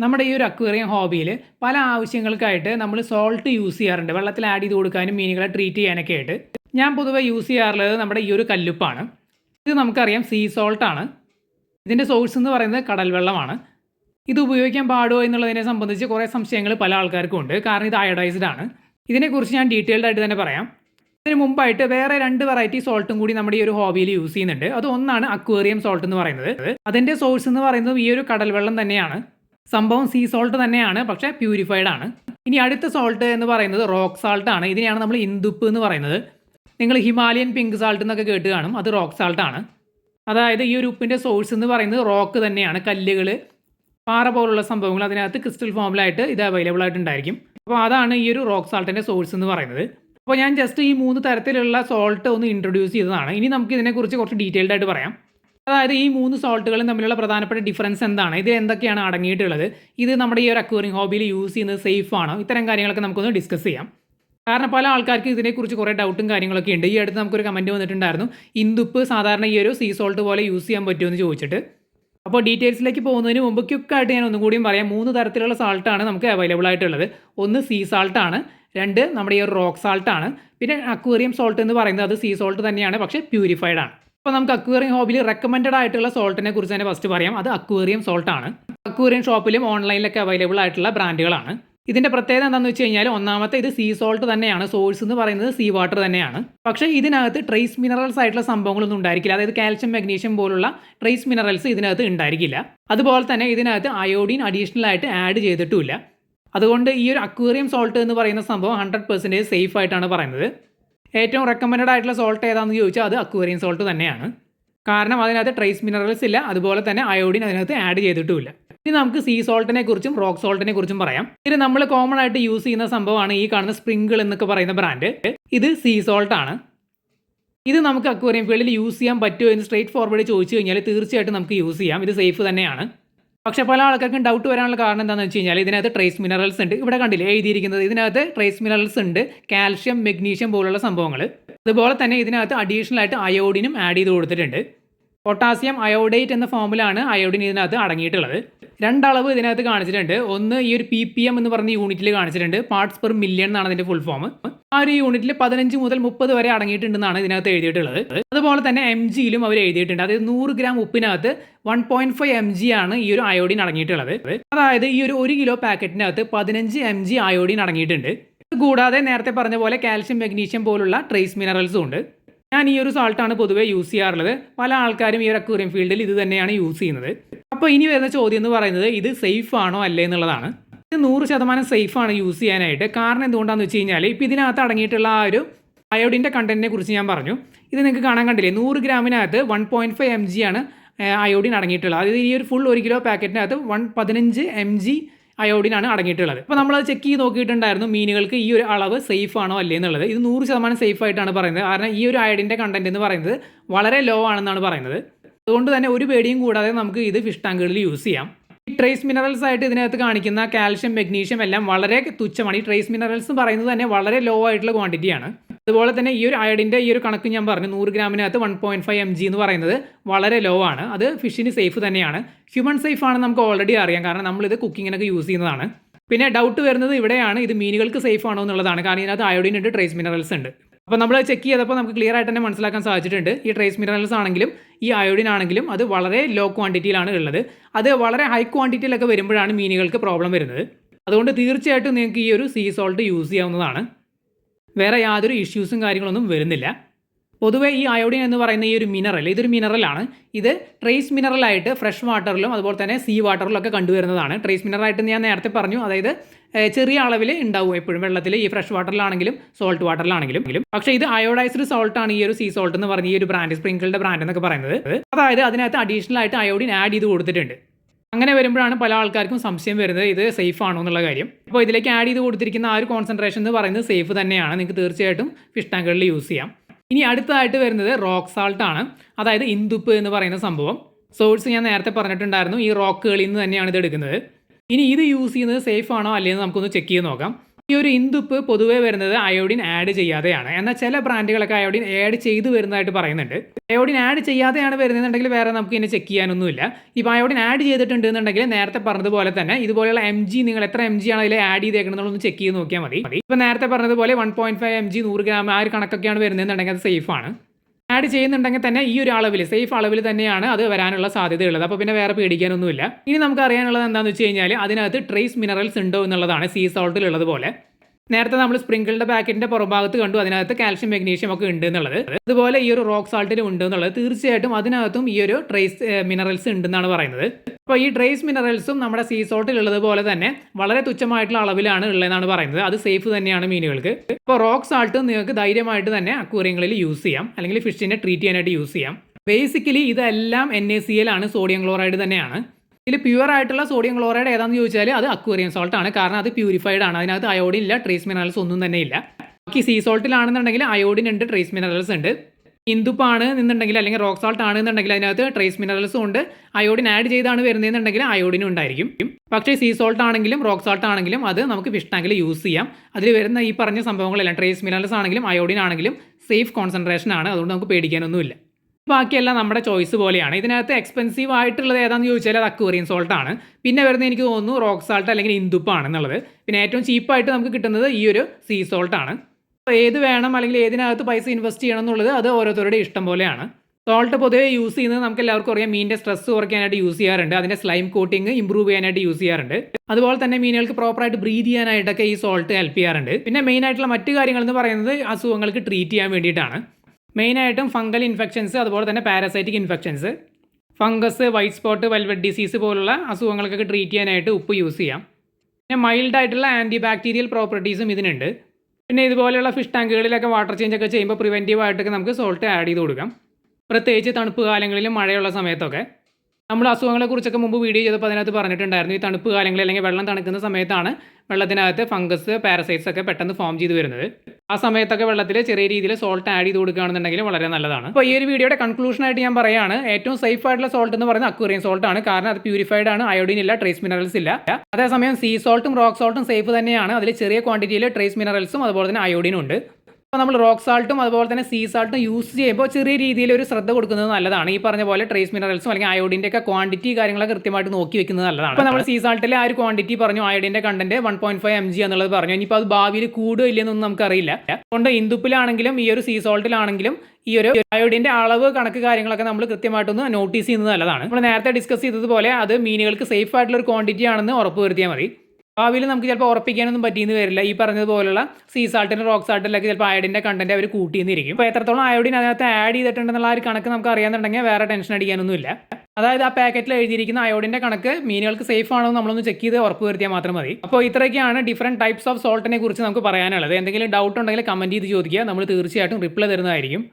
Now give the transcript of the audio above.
നമ്മുടെ ഈ ഒരു അക്വേറിയം ഹോബിയിൽ പല ആവശ്യങ്ങൾക്കായിട്ട് നമ്മൾ സോൾട്ട് യൂസ് ചെയ്യാറുണ്ട്. വെള്ളത്തിൽ ആഡ് ചെയ്ത് കൊടുക്കാനും മീനുകളെ ട്രീറ്റ് ചെയ്യാനൊക്കെ ആയിട്ട്. ഞാൻ പൊതുവേ യൂസ് ചെയ്യാറുള്ളത് നമ്മുടെ ഈ ഒരു കല്ലുപ്പാണ്. ഇത് നമുക്കറിയാം സീ സോൾട്ടാണ് ഇതിന്റെ സോഴ്സ് എന്ന് പറയുന്നത് കടൽ വെള്ളമാണ്. ഇത് ഉപയോഗിക്കാൻ പാടുമോ എന്നുള്ളതിനെ സംബന്ധിച്ച് കുറേ സംശയങ്ങൾ പല ആൾക്കാർക്കും ഉണ്ട്. കാരണം ഇത് അയഡൈസ്ഡ് ആണ്. ഇതിനെക്കുറിച്ച് ഞാൻ ഡീറ്റെയിൽഡ് ആയിട്ട് തന്നെ പറയാം. ഇതിന് മുമ്പായിട്ട് വേറെ രണ്ട് വെറൈറ്റി സോൾട്ടും കൂടി നമ്മുടെ ഈ ഒരു ഹോബിയിൽ യൂസ് ചെയ്യുന്നുണ്ട്. അത് ഒന്നാണ് അക്വേറിയം സോൾട്ട് എന്ന് പറയുന്നത്. അതിന്റെ സോഴ്സ് എന്ന് പറയുന്നത് ഈ ഒരു കടൽ വെള്ളം തന്നെയാണ്. സംഭവം സീ സോൾട്ട് തന്നെയാണ് പക്ഷേ പ്യൂരിഫൈഡ് ആണ്. ഇനി അടുത്ത സോൾട്ട് എന്ന് പറയുന്നത് റോക്ക് സാൾട്ട് ആണ്. ഇതിനെയാണ് നമ്മൾ ഇന്ദുപ്പ് എന്ന് പറയുന്നത്. നിങ്ങൾ ഹിമാലയൻ പിങ്ക് സാൾട്ട് എന്നൊക്കെ കേട്ട് കാണും. അത് റോക്ക് സാൾട്ട് ആണ്. അതായത് ഈ ഒരു ഉപ്പിന്റെ സോഴ്സ് എന്ന് പറയുന്നത് റോക്ക് തന്നെയാണ്. കല്ലുകൾ പാറ പോലുള്ള സംഭവങ്ങൾ അതിനകത്ത് ക്രിസ്റ്റൽ ഫോമിലായിട്ട് ഇത് അവൈലബിൾ ആയിട്ടുണ്ടായിരിക്കും. അപ്പോൾ അതാണ് ഈ ഒരു റോക്ക് സാൾട്ടിന്റെ സോഴ്സ് എന്ന് പറയുന്നത്. അപ്പോൾ ഞാൻ ജസ്റ്റ് ഈ മൂന്ന് തരത്തിലുള്ള സോൾട്ട് ഒന്ന് ഇൻട്രൊഡ്യൂസ് ചെയ്തതാണ്. ഇനി നമുക്ക് ഇതിനെക്കുറിച്ച് കുറച്ച് ഡീറ്റെയിൽഡ് ആയിട്ട് പറയാം. അതായത് ഈ മൂന്ന് സോൾട്ടുകളും തമ്മിലുള്ള പ്രധാനപ്പെട്ട ഡിഫറൻസ് എന്താണ്? ഇതിൽ എന്തൊക്കെയാണ് അടങ്ങിയിട്ടുള്ളത്? ഇത് നമ്മുടെ ഈ ഒരു അക്വറിങ് ഹോബിയിൽ യൂസ് ചെയ്യുന്നത് സേഫ് ആണോ? ഇത്തരം കാര്യങ്ങളൊക്കെ നമുക്കൊന്ന് ഡിസ്കസ് ചെയ്യാം. കാരണം പല ആൾക്കാർക്കും ഇതിനെക്കുറിച്ച് കുറേ ഡൗട്ടും കാര്യങ്ങളൊക്കെ ഉണ്ട്. ഈ അടുത്ത് നമുക്കൊരു കമന്റ് വന്നിട്ടുണ്ടായിരുന്നു. ഇന്ദുപ്പ് സാധാരണ ഈ ഒരു സീ സോൾട്ട് പോലെ യൂസ് ചെയ്യാൻ പറ്റുമെന്ന് ചോദിച്ചിട്ട്. അപ്പോൾ ഡീറ്റെയിൽസിലേക്ക് പോകുന്നതിന് മുമ്പ് ക്യുക്കായിട്ട് ഞാൻ ഒന്നും കൂടിയും പറയാം. മൂന്ന് തരത്തിലുള്ള സാൾട്ടാണ് നമുക്ക് അവൈലബിൾ ആയിട്ടുള്ളത്. ഒന്ന് സീ സാൾട്ടാണ് രണ്ട് നമ്മുടെ ഈ റോക്ക് സാൾട്ടാണ് പിന്നെ അക്വേറിയം സോൾട്ട് എന്ന് പറയുന്നത് അത് സീ സോൾട്ട് തന്നെയാണ് പക്ഷേ പ്യൂരിഫൈഡ് ആണ്. അപ്പോൾ നമുക്ക് അക്വേറിയം ഹോബിയിൽ റെക്കമെൻഡ് ആയിട്ടുള്ള സോൾട്ടിനെ കുറിച്ച് തന്നെ ഫസ്റ്റ് പറയാം. അത് അക്വേറിയം സോൾട്ട് ആണ്. അക്വേറിയം ഷോപ്പിലും ഓൺലൈനിലൊക്കെ അവൈലബിൾ ആയിട്ടുള്ള ബ്രാൻഡുകളാണ്. ഇതിന്റെ പ്രത്യേകത എന്താണെന്ന് വെച്ച് കഴിഞ്ഞാൽ ഒന്നാമത്തെ ഇത് സീ സോൾട്ട് തന്നെയാണ്. സോഴ്സ് എന്ന് പറയുന്നത് സീ വാട്ടർ തന്നെയാണ്. പക്ഷേ ഇതിനകത്ത് ട്രേസ് മിനറൽസ് ആയിട്ടുള്ള സംഭവങ്ങളൊന്നും ഉണ്ടായിരിക്കില്ല. അതായത് കാൽഷ്യം മഗ്നീഷ്യം പോലുള്ള ട്രേസ് മിനറൽസ് ഇതിനകത്ത് ഉണ്ടായിരിക്കില്ല. അതുപോലെ തന്നെ ഇതിനകത്ത് അയോഡീൻ അഡീഷണൽ ആയിട്ട് ആഡ് ചെയ്തിട്ടുമില്ല. അതുകൊണ്ട് ഈ ഒരു അക്വേറിയം സോൾട്ട് എന്ന് പറയുന്ന സംഭവം ഹൺഡ്രഡ് പെർസെന്റേജ് സേഫ് ആയിട്ടാണ് പറയുന്നത്. ഏറ്റവും റെക്കമെൻഡ് ആയിട്ടുള്ള സോൾട്ട് ഏതാണെന്ന് ചോദിച്ചാൽ അത് അക്വേറിയൻ സോൾട്ട് തന്നെയാണ്. കാരണം അതിനകത്ത് ട്രേസ് മിനറൽസ് ഇല്ല അതുപോലെ തന്നെ അയോഡിൻ അതിനകത്ത് ആഡ് ചെയ്തിട്ടുമില്ല. ഇനി നമുക്ക് സീ സോൾട്ടിനെ കുറിച്ചും റോക്ക് സോൾട്ടിനെ കുറിച്ചും പറയാം. ഇത് നമ്മൾ കോമൺ ആയിട്ട് യൂസ് ചെയ്യുന്ന സംഭവമാണ് ഈ കാണുന്ന സ്പ്രിങ്കിൾ എന്നൊക്കെ പറയുന്ന ബ്രാൻഡ് ഇത് സീ സോൾട്ട് ആണ്. ഇത് നമുക്ക് അക്വേറിയം ഫീൽഡിൽ യൂസ് ചെയ്യാൻ പറ്റുമോ എന്ന് സ്ട്രേറ്റ് ഫോർവേഡ് ചോദിച്ചു കഴിഞ്ഞാൽ തീർച്ചയായിട്ടും നമുക്ക് യൂസ് ചെയ്യാം. ഇത് സേഫ് തന്നെയാണ്. പക്ഷേ പല ആൾക്കാർക്കും ഡൗട്ട് വരാനുള്ള കാരണം എന്താണെന്ന് വെച്ച് കഴിഞ്ഞാൽ ഇതിനകത്ത് ട്രേസ് മിനറൽസ് ഉണ്ട്. ഇവിടെ കണ്ടില്ലേ എഴുതിയിരിക്കുന്നത് ഇതിനകത്ത് ട്രേസ് മിനറൽസ് ഉണ്ട്. കാൽഷ്യം മെഗ്നീഷ്യം പോലുള്ള സംഭവങ്ങൾ അതുപോലെ തന്നെ ഇതിനകത്ത് അഡീഷണൽ ആയിട്ട് അയോഡിനും ആഡ് ചെയ്ത് കൊടുത്തിട്ടുണ്ട്. പൊട്ടാസ്യം അയോഡേറ്റ് എന്ന ഫോമിലാണ് അയോഡിൻ ഇതിനകത്ത് അടങ്ങിയിട്ടുള്ളത്. രണ്ടളവ് ഇതിനകത്ത് കാണിച്ചിട്ടുണ്ട്. ഒന്ന് ഈ ഒരു പി പി എം എന്ന് പറഞ്ഞ യൂണിറ്റിൽ കാണിച്ചിട്ടുണ്ട്. പാർട്സ് പെർ മില്യൺ എന്നാണ് അതിന്റെ ഫുൾ ഫോം ആ ഒരു യൂണിറ്റിൽ പതിനഞ്ച് മുതൽ മുപ്പത് വരെ അടങ്ങിയിട്ടുണ്ടെന്നാണ് ഇതിനകത്ത് എഴുതിയിട്ടുള്ളത്. അതുപോലെ തന്നെ എം ജിയിലും അവർ എഴുതിയിട്ടുണ്ട്. അതായത് നൂറ് gram ഉപ്പിനകത്ത് one point five M G ആണ് ഈ ഒരു അയോഡിൻ അടങ്ങിയിട്ടുള്ളത്. അതായത് ഈ ഒരു ഒരു കിലോ പാക്കറ്റിനകത്ത് പതിനഞ്ച് എം ജി അയോഡിൻ അടങ്ങിയിട്ടുണ്ട്. കൂടാതെ നേരത്തെ പറഞ്ഞ പോലെ കാൽഷ്യം മെഗ്നീഷ്യം പോലുള്ള ട്രേസ് മിനറൽസും ഉണ്ട്. ഞാൻ ഈ ഒരു സാൾട്ടാണ് പൊതുവേ യൂസ് ചെയ്യാറുള്ളത്. പല ആൾക്കാരും ഈ ഒരു അക്വേറിയം ഫീൽഡിൽ ഇത് തന്നെയാണ് യൂസ് ചെയ്യുന്നത്. അപ്പോൾ ഇനി വരുന്ന ചോദ്യം എന്ന് പറയുന്നത് ഇത് സേഫ് ആണോ അല്ലേ എന്നുള്ളതാണ്. ഇത് നൂറ് ശതമാനം സേഫാണ് യൂസ് ചെയ്യാനായിട്ട്. കാരണം എന്തുകൊണ്ടാണെന്ന് വെച്ച് കഴിഞ്ഞാൽ ഇപ്പോൾ ഇതിനകത്ത് അടങ്ങിയിട്ടുള്ള ആ ഒരു അയോഡിന്റെ കണ്ടന്റിനെ കുറിച്ച് ഞാൻ പറഞ്ഞു. ഇത് നിങ്ങൾക്ക് കാണാൻ കണ്ടില്ലേ? നൂറ് ഗ്രാമിനകത്ത് one point five M G ആണ് അയോഡിൻ അടങ്ങിയിട്ടുള്ളത്. അതായത് ഈ ഒരു ഫുൾ ഒരു കിലോ പാക്കറ്റിനകത്ത് വൺ പതിനഞ്ച് എം ജി അയോഡിനാണ് അടങ്ങിയിട്ടുള്ളത്. അപ്പോൾ നമ്മളത് ചെക്ക് ചെയ്ത് നോക്കിയിട്ടുണ്ടായിരുന്നു മീനുകൾക്ക് ഈ ഒരു അളവ് സേഫ് ആണോ അല്ലേ എന്നുള്ളത്. ഇത് നൂറ് ശതമാനം സേഫ് ആയിട്ടാണ് പറയുന്നത്. കാരണം ഈ ഒരു അയോഡിന്റെ കണ്ടന്റ് എന്ന് പറയുന്നത് വളരെ ലോ ആണെന്നാണ് പറയുന്നത്. അതുകൊണ്ട് തന്നെ ഒരു പേടിയും കൂടാതെ നമുക്ക് ഇത് ഫിഷ് ടാങ്കുകളിൽ യൂസ് ചെയ്യാം. ട്രേസ് മിനറൽസ് ആയിട്ട് ഇതിനകത്ത് കാണിക്കുന്ന കാൽഷ്യം മെഗ്നീഷ്യം എല്ലാം വളരെ തുച്ഛമാണ്. ഈ ട്രേസ് മിനറൽസ് എന്ന് പറയുന്നത് തന്നെ വളരെ ലോ ആയിട്ടുള്ള ക്വാണ്ടിറ്റിയാണ് അതുപോലെ തന്നെ ഈ ഒരു അയഡിന്റെ ഈ ഒരു കണക്ക് ഞാൻ പറഞ്ഞു നൂറ് ഗ്രാമിനകത്ത് one point five M G എന്ന് പറയുന്നത് വളരെ ലോ ആണ്. അത് ഫിഷിന് സേഫ് തന്നെയാണ്. ഹ്യൂമൻ സേഫ് ആണ് നമുക്ക് ഓൾറെഡി അറിയാം. കാരണം നമ്മളിത് കുക്കിങ്ങിനൊക്കെ യൂസ് ചെയ്യുന്നതാണ്. പിന്നെ ഡൗട്ട് വരുന്നത് ഇവിടെയാണ്. ഇത് മീനുകൾക്ക് സേഫ് ആണോ എന്നുള്ളതാണ്. കാരണം ഇതിനകത്ത് അയോഡിൻ ഉണ്ട് ട്രേസ് മിനറൽസ് ഉണ്ട്. അപ്പോൾ നമ്മൾ ചെക്ക് ചെയ്തപ്പോൾ നമുക്ക് ക്ലിയർ ആയിട്ട് തന്നെ മനസ്സിലാക്കാൻ സാധിച്ചിട്ടുണ്ട്. ഈ ട്രേസ് മിനറൽസ് ആണെങ്കിലും ഈ അയോഡിൻ ആണെങ്കിലും അത് വളരെ ലോ ക്വാണ്ടിറ്റിയിലാണ് ഉള്ളത്. അത് വളരെ ഹൈ ക്വാണ്ടിറ്റിയിലൊക്കെ വരുമ്പോഴാണ് മീനുകൾക്ക് പ്രോബ്ലം വരുന്നത്. അതുകൊണ്ട് തീർച്ചയായിട്ടും നിങ്ങൾക്ക് ഈ ഒരു സീ സോൾട്ട് യൂസ് ചെയ്യാവുന്നതാണ്. വേറെ യാതൊരു ഇഷ്യൂസും കാര്യങ്ങളൊന്നും വരുന്നില്ല. പൊതുവേ ഈ അയോഡിൻ എന്ന് പറയുന്ന ഈ ഒരു മിനറൽ ഇതൊരു മിനറലാണ് ഇത് ട്രേസ് മിനറലായിട്ട് ഫ്രഷ് വാട്ടറിലും അതുപോലെ തന്നെ സീ വാട്ടറിലും ഒക്കെ കണ്ടുവരുന്നതാണ്. ട്രേസ് മിനറലായിട്ട് ഞാൻ നേരത്തെ പറഞ്ഞു. അതായത് ചെറിയ അളവിൽ ഉണ്ടാവും എപ്പോഴും വെള്ളത്തിൽ ഈ ഫ്രഷ് വാട്ടറിലാണെങ്കിലും സോൾട്ട് വാട്ടറിലാണെങ്കിലും പക്ഷേ ഇത് അയോഡൈസ്ഡ് സോൾട്ട് ആണ് ഈ ഒരു സീ സോൾട്ട് എന്ന് പറഞ്ഞ ഈ ഒരു ബ്രാൻഡ് സ്പ്രിങ്കിളുടെ ബ്രാൻഡ് എന്നൊക്കെ പറയുന്നത്. അതായത് അതിനകത്ത് അഡീഷണൽ ആയിട്ട് അയോഡിൻ ആഡ് ചെയ്ത് കൊടുത്തിട്ടുണ്ട്. അങ്ങനെ വരുമ്പോഴാണ് പല ആൾക്കാർക്കും സംശയം വരുന്നത് ഇത് സേഫ് ആണോ എന്നുള്ള കാര്യം. അപ്പോൾ ഇതിലേക്ക് ആഡ് ചെയ്ത് കൊടുത്തിരിക്കുന്ന ആ ഒരു കോൺസെൻട്രേഷൻ എന്ന് പറയുന്നത് സേഫ് തന്നെയാണ്. നിങ്ങൾക്ക് തീർച്ചയായിട്ടും ഫിഷ് ടാങ്കുകളിൽ യൂസ് ചെയ്യാം. ഇനി അടുത്തതായിട്ട് വരുന്നത് റോക്ക് സാൾട്ട് ആണ്. അതായത് ഇന്ദുപ്പ് എന്ന് പറയുന്ന സംഭവം. സോഴ്സ് ഞാൻ നേരത്തെ പറഞ്ഞിട്ടുണ്ടായിരുന്നു ഈ റോക്കുകളിൽ നിന്ന് തന്നെയാണ് ഇത് എടുക്കുന്നത്. ഇനി ഇത് യൂസ് ചെയ്യുന്നത് സേഫ് ആണോ അല്ലേന്ന് നമുക്കൊന്ന് ചെക്ക് ചെയ്ത് നോക്കാം. ഈ ഒരു ഇന്ദുപ്പ് പൊതുവെ വരുന്നത് അയോഡിൻ ആഡ് ചെയ്യാതെയാണ്. എന്നാൽ ചില ബ്രാൻഡുകളൊക്കെ അയോഡിൻ ആഡ് ചെയ്ത് വരുന്നതായിട്ട് പറയുന്നുണ്ട്. അയോഡിൻ ആഡ് ചെയ്യാതെയാണ് വരുന്നതെന്നുണ്ടെങ്കിൽ വേറെ നമുക്ക് ഇതിനെ ചെക്ക് ചെയ്യാനൊന്നുമില്ല. ഇപ്പോൾ അയോഡിൻ ആഡ് ചെയ്തിട്ടുണ്ട് എന്നുണ്ടെങ്കിൽ നേരത്തെ പറഞ്ഞതുപോലെ തന്നെ ഇതുപോലെയുള്ള എം ജി നിങ്ങൾ എത്ര എം ജി ആണ് അതിൽ ആഡ് ചെയ്തേക്കണമെന്നൊന്ന് ചെക്ക് ചെയ്ത് നോക്കിയാൽ മതി. ഇപ്പോൾ നേരത്തെ പറഞ്ഞതുപോലെ one point five M G നൂറ് ഗ്രാം ആ ഒരു കണക്കൊക്കെയാണ് വരുന്നതെന്നുണ്ടെങ്കിൽ അത് സേഫാണ് ആഡ് ചെയ്യുന്നുണ്ടെങ്കിൽ തന്നെ ഈ ഒരു അളവിൽ സേഫ് അളവിൽ തന്നെയാണ് അത് വരാനുള്ള സാധ്യതയുള്ളത്. അപ്പോൾ പിന്നെ വേറെ പേടിക്കാനൊന്നുമില്ല. ഇനി നമുക്ക് അറിയാനുള്ളത് എന്താണെന്ന് വെച്ച് കഴിഞ്ഞാൽ അതിനകത്ത് ട്രേസ് മിനറൽസ് ഉണ്ടോ എന്നുള്ളതാണ് സീ സോൾട്ടിലുള്ളത് ഉള്ളതുപോലെ നേരത്തെ നമ്മൾ സ്പ്രിങ്കിളുടെ പാക്കറ്റിന്റെ പുറഭാഗത്ത് കണ്ടു അതിനകത്ത് കാൽഷ്യം മെഗ്നീഷ്യം ഒക്കെ ഉണ്ട് എന്നുള്ളത്. അതുപോലെ ഈ ഒരു റോക്ക് സാൾട്ടിലും ഉണ്ട് എന്നുള്ളത്. തീർച്ചയായിട്ടും അതിനകത്തും ഈ ഒരു ട്രേസ് മിനറൽസ് ഉണ്ടെന്നാണ് പറയുന്നത്. അപ്പോൾ ഈ ട്രേസ് മിനറൽസും നമ്മുടെ സീ സോൾട്ടിൽ ഉള്ളതുപോലെ തന്നെ വളരെ തുച്ഛമായിട്ടുള്ള അളവിലാണ് ഉള്ളതെന്നാണ് പറയുന്നത്. അത് സേഫ് തന്നെയാണ് മീനുകൾക്ക്. ഇപ്പൊ റോക്ക് സാൾട്ട് നിങ്ങൾക്ക് ധൈര്യമായിട്ട് തന്നെ അക്വേറിയങ്ങളിൽ യൂസ് ചെയ്യാം. അല്ലെങ്കിൽ ഫിഷിനെ ട്രീറ്റ് ചെയ്യാനായിട്ട് യൂസ് ചെയ്യാം. ബേസിക്കലി ഇതെല്ലാം എൻ എ സി എൽ ആണ് സോഡിയം ക്ലോറൈഡ് തന്നെയാണ്. ഇതിൽ പ്യുവർ ആയിട്ടുള്ള സോഡിയം ക്ലോറൈഡ് ഏതാണെന്ന് ചോദിച്ചാൽ അത് അക്വേറിയം സോൾട്ട് ആണ്. കാരണം അത് പ്യൂരിഫൈഡ് ആണ്. അതിനകത്ത് അയോഡിൻ ഇല്ല ട്രേസ് മിനറൽസ് ഒന്നും തന്നെ ഇല്ല. ബാക്കി സീ സോൾട്ടിലാണെന്നുണ്ടെങ്കിൽ അയോഡിൻ ഉണ്ട് ട്രേസ് മിനറൽസ് ഉണ്ട്. ഇന്ദുപ്പാണ് എന്നുണ്ടെങ്കിൽ അല്ലെങ്കിൽ റോക്ക് സാൾട്ട് ആണെന്നുണ്ടെങ്കിൽ അതിനകത്ത് ട്രേസ് മിനറൽസും ഉണ്ട്. അയോഡിൻ ആഡ് ചെയ്താണ് വരുന്നതെന്നുണ്ടെങ്കിൽ അയോഡിനും ഉണ്ടായിരിക്കും. പക്ഷേ സീ സോൾട്ട് ആണെങ്കിലും റോക്ക് സാൾട്ട് ആണെങ്കിലും അത് നമുക്ക് ഫിഷ് ടാങ്കിൽ യൂസ് ചെയ്യാം. അതിൽ വരുന്ന ഈ പറഞ്ഞ സംഭവങ്ങളെല്ലാം ട്രേസ് മിനറൽസ് ആണെങ്കിലും അയോഡിൻ ആണെങ്കിലും സേഫ് കോൺസെൻട്രേഷൻ ആണ്. അതുകൊണ്ട് നമുക്ക് പേടിക്കാനൊന്നുമില്ല. ബാക്കിയെല്ലാം നമ്മുടെ ചോയ്സ് പോലെയാണ്. ഇതിനകത്ത് എക്സ്പെൻസീവ് ആയിട്ടുള്ളത് ഏതാണെന്ന് ചോദിച്ചാൽ അത് അക്വേറിയൻ സോൾട്ട് ആണ്. പിന്നെ വരുന്നത് എനിക്ക് തോന്നുന്നു റോക്ക് സാൾട്ട് അല്ലെങ്കിൽ ഇന്ദുപ്പാണെന്നുള്ളത്. പിന്നെ ഏറ്റവും ചീപ്പായിട്ട് നമുക്ക് കിട്ടുന്നത് ഈ ഒരു സീ സോൾട്ട് ആണ്. ഏത് വേണം അല്ലെങ്കിൽ ഏതിനകത്ത് പൈസ ഇൻവെസ്റ്റ് ചെയ്യണം എന്നുള്ളത് അത് ഓരോരുത്തരുടെ ഇഷ്ടം പോലെയാണ്. സോൾട്ട് പൊതുവേ യൂസ് ചെയ്യുന്നത് നമുക്ക് എല്ലാവർക്കും അറിയാം. മീനിന്റെ സ്ട്രെസ് കുറയ്ക്കാനായിട്ട് യൂസ് ചെയ്യാറുണ്ട്. അതിന്റെ സ്ലൈം കോട്ടിങ് ഇമ്പ്രൂവ് ചെയ്യാനായിട്ട് യൂസ് ചെയ്യാറുണ്ട്. അതുപോലെ തന്നെ മീനുകൾക്ക് പ്രോപ്പറായിട്ട് ബ്രീത് ചെയ്യാനായിട്ടൊക്കെ ഈ സോൾട്ട് ഹെൽപ്പ് ചെയ്യാറുണ്ട്. പിന്നെ മെയിൻ ആയിട്ടുള്ള മറ്റു കാര്യങ്ങൾ എന്ന് പറയുന്നത് അസുഖങ്ങൾക്ക് ട്രീറ്റ് ചെയ്യാൻ വേണ്ടിയിട്ടാണ്. മെയിനായിട്ടും ഫംഗൽ ഇൻഫെക്ഷൻസ് അതുപോലെ തന്നെ parasitic infections. Fungus white spot velvet disease പോലുള്ള അസുഖങ്ങൾക്കൊക്കെ ട്രീറ്റ് ചെയ്യാനായിട്ട് ഉപ്പ് യൂസ് ചെയ്യാം. പിന്നെ മൈൽഡ് ആയിട്ടുള്ള ആന്റി ബാക്ടീരിയൽ പ്രോപ്പർട്ടീസും ഇതിനുണ്ട്. പിന്നെ ഇതുപോലെയുള്ള ഫിഷ് ടാങ്കുകളിലൊക്കെ വാട്ടർ ചേഞ്ച് ഒക്കെ ചെയ്യുമ്പോൾ പ്രിവെന്റീവ് ആയിട്ടൊക്കെ നമുക്ക് സോൾട്ട് ആഡ് ചെയ്ത് കൊടുക്കാം. പ്രത്യേകിച്ച് തണുപ്പ് കാലങ്ങളിലും മഴയുള്ള സമയത്തൊക്കെ. നമ്മൾ അസുഖങ്ങളെക്കുറിച്ചൊക്കെ മുമ്പ് വീഡിയോ ചെയ്തപ്പോൾ അതിനകത്ത് പറഞ്ഞിട്ടുണ്ടായിരുന്നു ഈ തണുപ്പ് കാലങ്ങളിൽ അല്ലെങ്കിൽ വെള്ളം തണുക്കുന്ന സമയത്താണ് വെള്ളത്തിനകത്ത് ഫംഗസ് പാരസൈറ്റ്സ് ഒക്കെ പെട്ടെന്ന് ഫോം ചെയ്ത് വരുന്നത്. ആ സമയത്തൊക്കെ വെള്ളത്തിൽ ചെറിയ രീതിയിൽ സോൾട്ട് ആഡ് ചെയ്ത് കൊടുക്കുകയാണെന്നുണ്ടെങ്കിൽ വളരെ നല്ലതാണ്. അപ്പോൾ ഈ ഒരു വീഡിയോയുടെ കൺക്ലൂഷനായിട്ട് ഞാൻ പറയുകയാണ് ഏറ്റവും സേഫ് ആയിട്ടുള്ള സോൾട്ട് എന്ന് പറയുന്നത് അക്വേറിയം സോൾട്ട് ആണ്. കാരണം അത് പ്യൂരിഫൈഡ് ആണ് അയോഡിൻ ഇല്ല ട്രേസ് മിനറൽസ് ഇല്ല. അതേസമയം സീ സോൾട്ടും റോക്ക് സോൾട്ടും സേഫ് തന്നെയാണ്. അതിൽ ചെറിയ ക്വാണ്ടിറ്റിയിൽ ട്രേസ് മിനറൽസും അതുപോലെ തന്നെ അയോഡിനും ഉണ്ട്. അപ്പോൾ നമ്മൾ റോക്ക് സാൾട്ടും അതുപോലെ തന്നെ സീ സാൾട്ടും യൂസ് ചെയ്യുമ്പോൾ ചെറിയ രീതിയിൽ ഒരു ശ്രദ്ധ കൊടുക്കുന്നത് നല്ലതാണ്. ഈ പറഞ്ഞ പോലെ ട്രേസ് മിനറൽസും അല്ലെങ്കിൽ അയോഡിന്റെ ഒക്കെ ക്വാണ്ടിറ്റി കാര്യങ്ങളൊക്കെ കൃത്യമായിട്ട് നോക്കി വെക്കുന്നത് നല്ലതാണ്. അപ്പോൾ നമ്മൾ സീ സാൾട്ടിലെ ആ ഒരു ക്വാണ്ടിറ്റി പറഞ്ഞു അയോഡിന്റെ content one point five M G എന്നുള്ളത് പറഞ്ഞു. ഇനിയിപ്പോൾ അത് ഭാവിയിൽ കൂടുകയോ ഇല്ലെന്നൊന്നും നമുക്കറിയില്ല. അതുകൊണ്ട് ഇന്ദുപ്പിലാണെങ്കിലും ഈ ഒരു സീ സോൾട്ടിലാണെങ്കിലും ഈ ഒരു അയോഡിന്റെ അളവ് കണക്ക് കാര്യങ്ങളൊക്കെ നമ്മൾ കൃത്യമായിട്ടൊന്ന് നോട്ടീസ് ചെയ്യുന്നത് നല്ലതാണ്. നമ്മൾ നേരത്തെ ഡിസ്കസ് ചെയ്തതുപോലെ അത് മീനുകൾക്ക് സേഫ് ആയിട്ടുള്ള ഒരു ക്വാണ്ടിറ്റി ആണെന്ന് ഉറപ്പ് വരുത്തിയാൽ മതി. ഭാവിയിൽ നമുക്ക് ചിലപ്പോൾ ഉറപ്പിക്കാനൊന്നും പറ്റിയെന്ന് വരില്ല. ഈ പറഞ്ഞതുപോലുള്ള സീ സാൾട്ടിന് റോക്ക് സാൾട്ടിലൊക്കെ ചിലപ്പോൾ അയഡിന്റെ കണ്ടന്റ് അവർ കൂട്ടിയെന്നിരിക്കും. അപ്പോൾ എത്രത്തോളം അയോഡിൻ അതിനകത്ത് ആഡ് ചെയ്തിട്ടുണ്ടെന്നുള്ള ആ ഒരു കണക്ക് നമുക്ക് അറിയാന്നുണ്ടെങ്കിൽ വേറെ ടെൻഷൻ അടിക്കാനൊന്നുമില്ല. അതായത് ആ പാക്കറ്റിൽ എഴുതിയിരിക്കുന്ന അയോഡിന്റെ കണക്ക് മീനുകൾക്ക് സേഫ് ആണോ എന്ന് നമ്മളൊന്ന് ചെക്ക് ചെയ്ത് ഉറപ്പ് വരുത്തിയാൽ മാത്രം മതി. അപ്പോൾ ഇത്രയൊക്കെയാണ് ഡിഫറെന്റ് ടൈപ്സ് ഓഫ് സോൾട്ടിനെ കുറിച്ച് നമുക്ക് പറയാനുള്ളത്. എന്തെങ്കിലും ഡൗട്ട് ഉണ്ടെങ്കിൽ കമന്റ് ചെയ്ത് ചോദിക്കുക. നമ്മൾ തീർച്ചയായിട്ടും റിപ്ലൈ തരുന്നതായിരിക്കും.